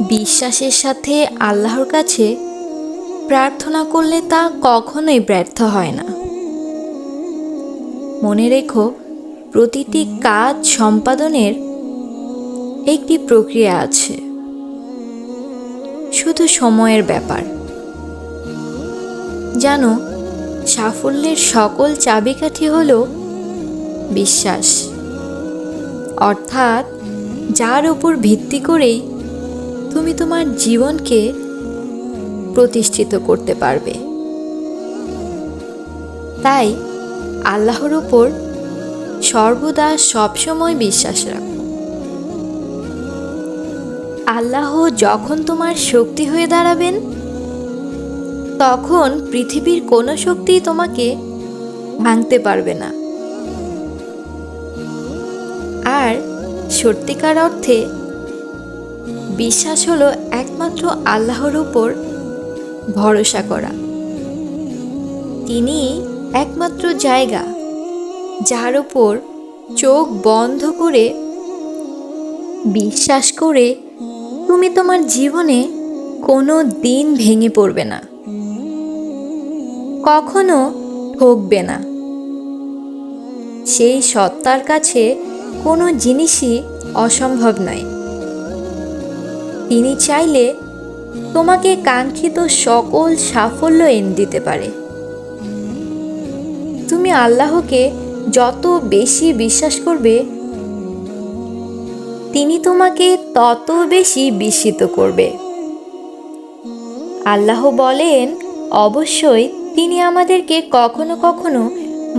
বিশ্বাসের সাথে আল্লাহর কাছে প্রার্থনা করলে তা কখনোই ব্যর্থ হয় না। মনে রেখো, প্রতিটি কাজ সম্পাদনের একটি প্রক্রিয়া আছে। শুধু সময়ের ব্যাপার। জানো, সাফল্যের সকল চাবিকাঠি হল বিশ্বাস। অর্থাৎ যার উপর ভিত্তি করেই তুমি তোমার জীবনকে প্রতিষ্ঠিত করতে পারবে। তাই আল্লাহর উপর সর্বদা সবসময় বিশ্বাস রাখো। আল্লাহ যখন তোমার শক্তি হয়ে দাঁড়াবেন, তখন পৃথিবীর কোনো শক্তি তোমাকে ভাঙতে পারবে না। আর সত্যিকার অর্থে বিশ্বাস হলো একমাত্র আল্লাহর উপর ভরসা করা। তিনি একমাত্র জায়গা যার উপর চোখ বন্ধ করে বিশ্বাস করে তুমি তোমার জীবনে কোনো দিন ভেঙে পড়বে না। কখনো ঠকবে না। সেই সত্তার কাছে কোনো জিনিসই অসম্ভব নয়। তিনি চাইলে তোমাকে কাঙ্ক্ষিত সকল সাফল্য এনে দিতে পারে। তুমি আল্লাহকে যত বেশি বিশ্বাস করবে, তিনি তোমাকে তত বেশি বিস্মিত করবে। আল্লাহ বলেন, অবশ্যই তিনি আমাদেরকে কখনো কখনো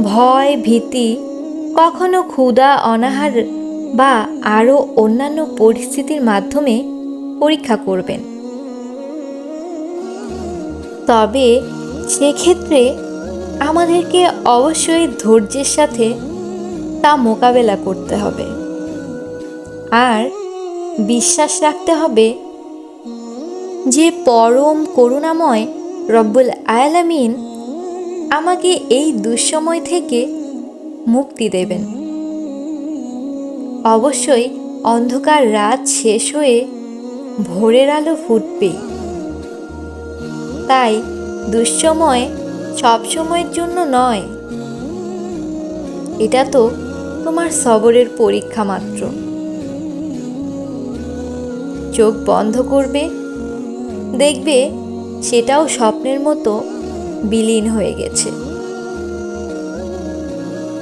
ভয়, ভীতি, কখনো ক্ষুধা, অনাহার বা আরও অন্যান্য পরিস্থিতির মাধ্যমে পরীক্ষা করবেন। তবে সেক্ষেত্রে আমাদেরকে অবশ্যই ধৈর্যের সাথে তা মোকাবেলা করতে হবে। আর বিশ্বাস রাখতে হবে যে পরম করুণাময় রব্বুল আয়ালামিন আমাকে এই দুঃসময় থেকে মুক্তি দেবেন। অবশ্যই অন্ধকার রাত শেষ হয়ে ভোরের আলো ফুটবেই তাই দুঃসময় সবসময়ের জন্য নয়। এটা তো তোমার সবরের পরীক্ষা মাত্র। চোখ বন্ধ করবে, দেখবে সেটাও স্বপ্নের মতো বিলীন হয়ে গেছে।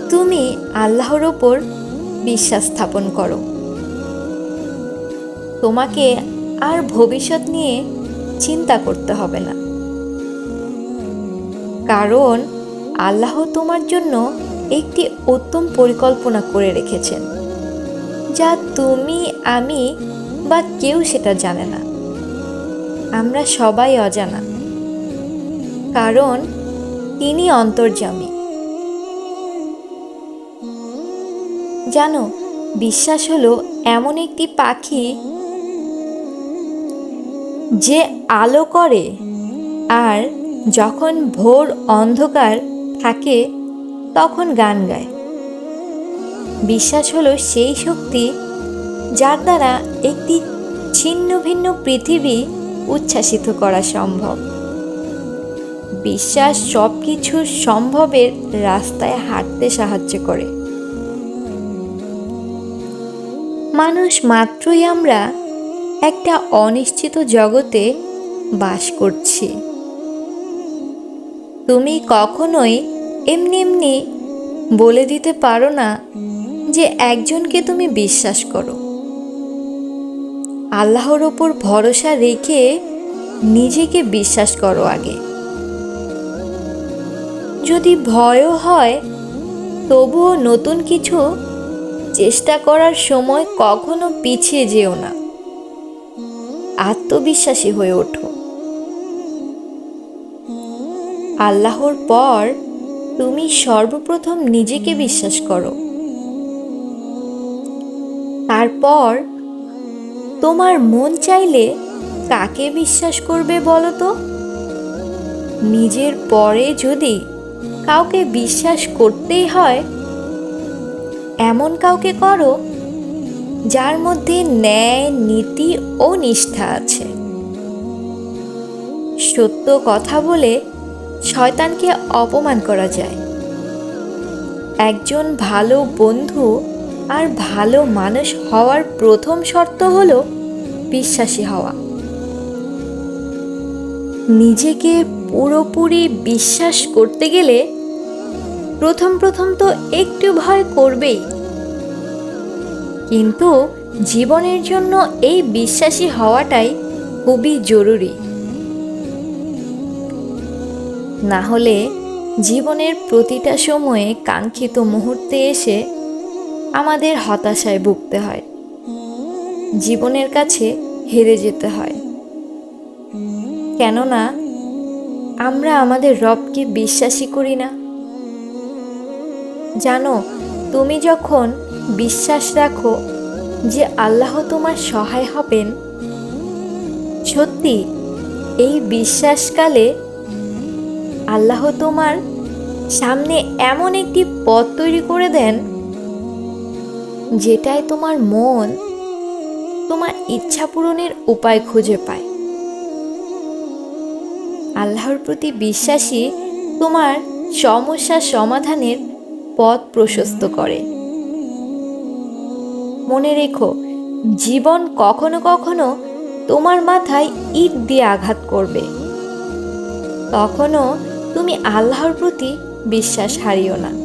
তুমি আল্লাহর ওপর বিশ্বাস স্থাপন করো। তোমাকে আর ভবিষ্যৎ নিয়ে চিন্তা করতে হবে না। কারণ আল্লাহ তোমার জন্য একটি উত্তম পরিকল্পনা করে রেখেছেন, যা তুমি, আমি বা কেউ সেটা জানে না। আমরা সবাই অজানা। কারণ তিনি অন্তর্জামী জানো, বিশ্বাস হলো এমন একটি পাখি যে আলো করে আর যখন ভোর অন্ধকার থাকে, তখন গান গায়। বিশ্বাস হলো সেই শক্তি যার দ্বারা একটি ছিন্ন ভিন্ন পৃথিবী উচ্ছ্বাসিত করা সম্ভব। বিশ্বাস সব কিছু সম্ভবের রাস্তায় হাঁটতে সাহায্য করে। মানুষ মাত্রই আমরা একটা অনিশ্চিত জগতে বাস করছি। তুমি কখনোই এমনি এমনি বলে দিতে পারো না যে একজনকে তুমি বিশ্বাস করো। আল্লাহর ওপর ভরসা রেখে নিজেকে বিশ্বাস করো আগে। যদি ভয়ও হয়, তবুও নতুন কিছু চেষ্টা করার সময় কখনো পিছিয়ে যেও না। আত্মবিশ্বাসী হয়ে ওঠো। আল্লাহর পর তুমি সর্বপ্রথম নিজেকে বিশ্বাস করো। তারপর তোমার মন চাইলে কাকে বিশ্বাস করবে বলো তো? নিজের পরে যদি কাউকে বিশ্বাস করতেই হয়, এমন কাউকে করো যার মধ্যে ন্যায়, নীতি ও নিষ্ঠা আছে। সত্য কথা বলে শয়তানকে অপমান করা যায়। একজন ভালো বন্ধু আর ভালো মানুষ হওয়ার প্রথম শর্ত হল বিশ্বাসী হওয়া। নিজেকে পুরোপুরি বিশ্বাস করতে গেলে প্রথম প্রথম তো একটু ভয় করবেই। কিন্তু জীবনের জন্য এই বিশ্বাসী হওয়াটাই খুবই জরুরি। না হলে জীবনের প্রতিটা সময়ে কাঙ্ক্ষিত মুহূর্তে এসে আমাদের হতাশায় ভুগতে হয়। জীবনের কাছে হেরে যেতে হয়। কেননা আমরা আমাদের রবকে বিশ্বাসই করি না। জানো তুমি যখন বিশ্বাস রাখো যে আল্লাহ তোমার সহায় হবেন, সত্যি এই বিশ্বাসকালে আল্লাহ তোমার সামনে এমন একটি পথ তৈরি করে দেন যেটায় তোমার মন তোমার ইচ্ছা পূরণের উপায় খুঁজে পায়। আল্লাহর প্রতি বিশ্বাসী তোমার সমস্যা সমাধানের পথ প্রশস্ত করে। মনে রেখো, জীবন কখনো কখনো তোমার মাথায় ইট দিয়ে আঘাত করবে। তখনও তুমি আল্লাহর প্রতি বিশ্বাস হারিও না।